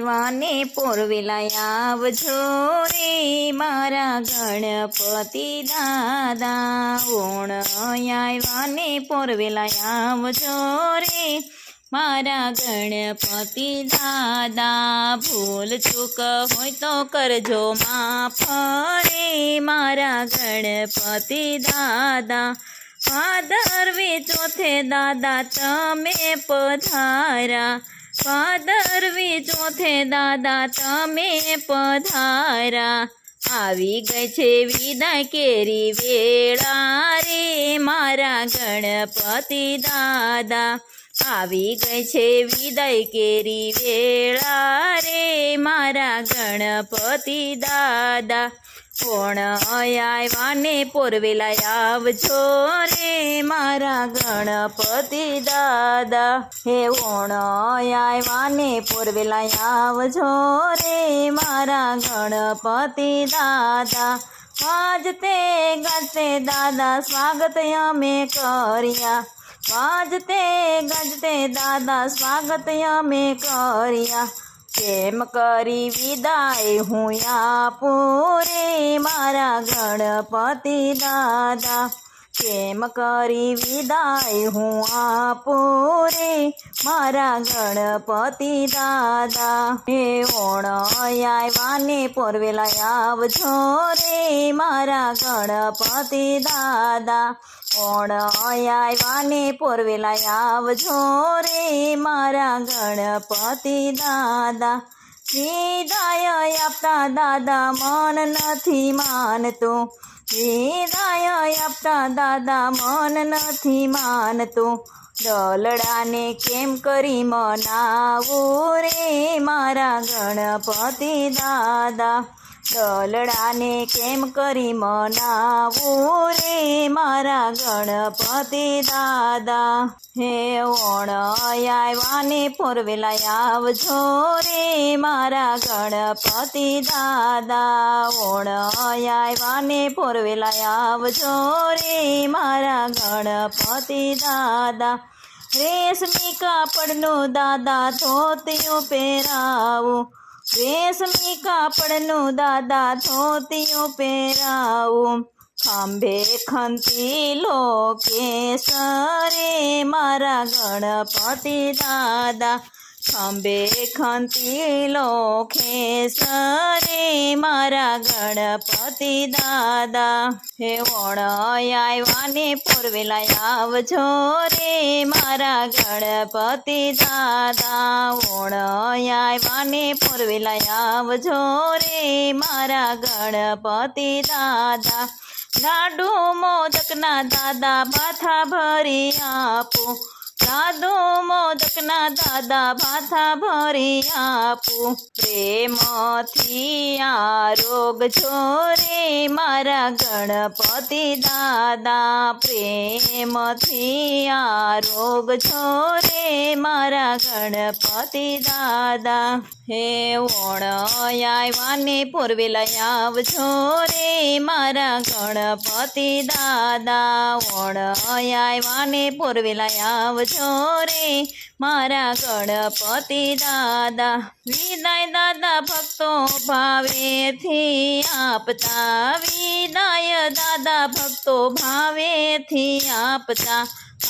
વેલા આવજો રે મારા ગણપતિ દાદા. ઓણ આવ્યાને ને પોર વેલા આવજો રે મારા ગણપતિ દાદા. ભૂલ ચૂક હોય તો કરજો માફ રે મારા ગણપતિ દાદા. ભાદરવી ચોથે દાદા તમે પધારા. ભાદરવી ચોથે દાદા, તમે પધારા. આવી ગઈ છે વિદાય કેરી વેળા રે મારા ગણપતિ દાદા. આવી ગઈ છે વિદાય કેરી વેળા રે મારા ગણપતિ દાદા. કોણ અયાવાને પોરવેલા આવજો રે મારા ગણપતિ દાદા, હે ઓણ આવ્યા ને પોરવેલા આવજો રે. મારા ગણપતિ દાદા વાજતે ગાજતે દાદા સ્વાગત અમે કર્યા. વાજતે ગજતે દાદા સ્વાગત અમે કર્યા. કેમ કરી વિદાય હું આપું રે. મારા ગણપતિ દાદા કેમ કરી વિદાય હું આપું રે મારા ગણપતિ દાદા, હે ઓણ આવ્યા ને પોરવેલા આવજો રે. મારા ગણપતિ દાદા ઓણ આવ્યા ને પોરવેલા આવજો રે. મારા ગણપતિ દાદા, વિદાય આપતા દાદા મન નથી માનતું. વિદાય આપતા દાદા મન નથી માનતું. દલડાને કેમ કરી મનાવું રે મારા ગણપતિ દાદા? દલડાને કેમ કરી મનાવું રે મારા ગણપતિ દાદા? હે ઓણ આવ્યાને પોરવેલા આવજો રે મારા ગણપતિ દાદા. ઓણ આવ્યાને પોરવેલા આવજો રે મારા ગણપતિ દાદા. રેશમી કાપડનું દાદા ધોતિયું પહેરાવું. રેશમી કાપડનું દાદા ધોતીઓ પહેરાવું. ખંભે ખંતી લોકેશરે મારા ગણપતિ દાદા. ખંભે ખંતી લોકેશરે મારા ગણપતિ દાદા. હે વણ આવ્યાને પૂર્વેલા આવજો રે મારા ગણપતિ દાદા. વણ આવ્યાને પોરવેલા આવજો રે મારા ગણપતિ દાદા. લાડુ, મોદકના દાદા, માથા ભરી આપો. લાડુ મોદકના દાદા ભાથા ભરી આપું. પ્રેમથી આરોગ રે મારા ગણપતિ દાદા પ્રેમથી આરોગ રે મારા ગણપતિ દાદા. હે ઓણયાવાની પૂર્વે લઈ આવજો રે મારા ગણપતિ દાદા. ઓણયાવાની પૂર્વે લઈ આવજો રે મારા ગણપતિ દાદા. વિદાય દાદા ભક્તો ભાવેથી આપતા વિદાય દાદા ભક્તો ભાવેથી આપતા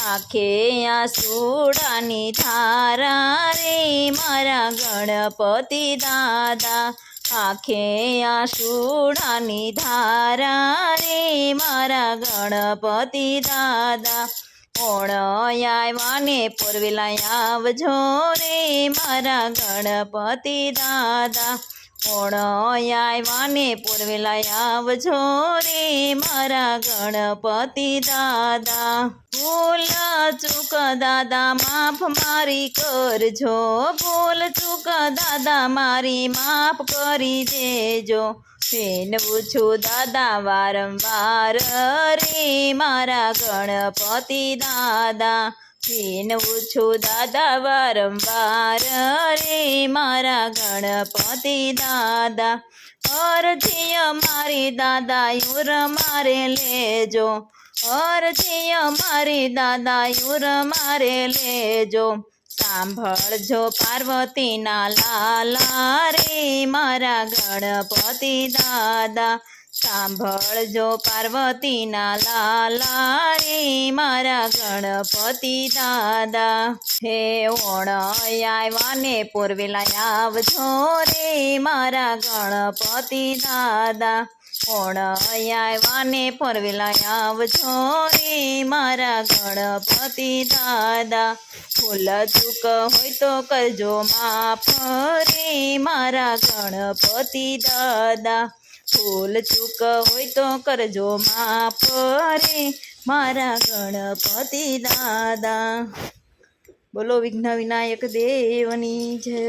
આખે સુડાની ધારા રે મારા ગણપતિ દાદા. આખે આસુડાની ધારા રે મારા ગણપતિ દાદા. ઓણ આવ્યા ને પોરવેલા આવજો રે મારા ગણપતિ દાદા. ઓણ આવ્યા ને પોરવેલા આવજો રે મારા ગણપતિ દાદા. ભૂલ ચૂક દાદા, માફ મારી કરજો. ભૂલ ચૂક દાદા, મારી માફ કરી દેજો. ફેનવું છું દાદા, વારંવાર રે મારા ગણપતિ દાદા. ફેનવું છું દાદા, વારંવાર રે મારા ગણપતિ દાદા અરથી મારી દાદા યુર મારે લેજો અરથી મારી દાદા યુર મારે લેજો, સાંભળજો પાર્વતીના લાલા રે મારા ગણપતિ દાદા સાંભળજો પાર્વતીના લાલા રે, મારા ગણપતિ દાદા. હે ઓણ આવ્યાને પૂર્વેલા આવજો રે, મારા ગણપતિ દાદા. ઓણ આવ્યાને પૂર્વેલા આવજો રે, મારા ગણપતિ દાદા. ફૂલ ચૂક હોય તો કરજો માફ રે, મારા ગણપતિ દાદા. ભૂલ ચૂક હોય તો કરજો માફ રે મારા ગણપતિ દાદા. બોલો વિઘ્ન વિનાયક દેવની જય.